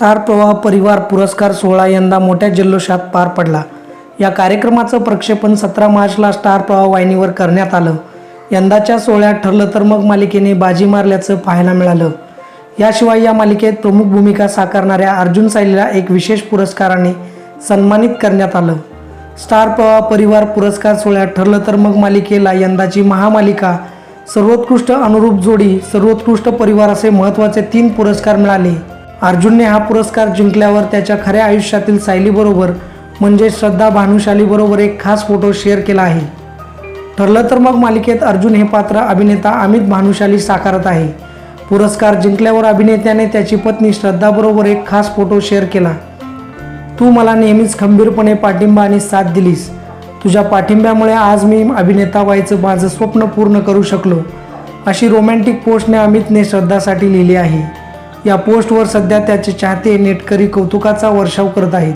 Star प्रवाह परिवार पुरस्कार सोहळा यंदा मोठ्या जल्लोषात पार पडला. या कार्यक्रमाचं प्रक्षेपण सतरा मार्चला स्टार प्रवाह वाहिनीवर करण्यात आलं. यंदाच्या सोहळ्यात ठरलं तर मग मालिकेने बाजी मारल्याचं पाहायला मिळालं. याशिवाय या मालिकेत प्रमुख भूमिका साकारणाऱ्या अर्जुन सायलीला एक विशेष पुरस्काराने सन्मानित करण्यात आलं. स्टार प्रवाह परिवार पुरस्कार सोहळ्यात ठरलं तर मग मालिकेला यंदाची महामालिका सर्वोत्कृष्ट अनुरूप जोडी सर्वोत्कृष्ट परिवार असे महत्त्वाचे तीन पुरस्कार मिळाले. अर्जुनने हा पुरस्कार जिंकल्यावर त्याच्या खऱ्या आयुष्यातील सायलीबरोबर म्हणजे श्रद्धा भानुशालीबरोबर एक खास फोटो शेअर केला आहे. ठरलं तर मग मालिकेत अर्जुन हे पात्र अभिनेता अमित भानुशाली साकारत आहे. पुरस्कार जिंकल्यावर अभिनेत्याने त्याची पत्नी श्रद्धाबरोबर एक खास फोटो शेअर केला. तू मला नेहमीच खंबीरपणे पाठिंबा आणि साथ दिलीस. तुझ्या पाठिंब्यामुळे आज मी अभिनेता व्हायचं माझं स्वप्न पूर्ण करू शकलो अशी रोमॅन्टिक पोस्टने अमितने श्रद्धासाठी लिहिली आहे. या पोस्टवर सध्या त्याचे चाहते नेटकरी कौतुकाचा वर्षाव करत आहेत.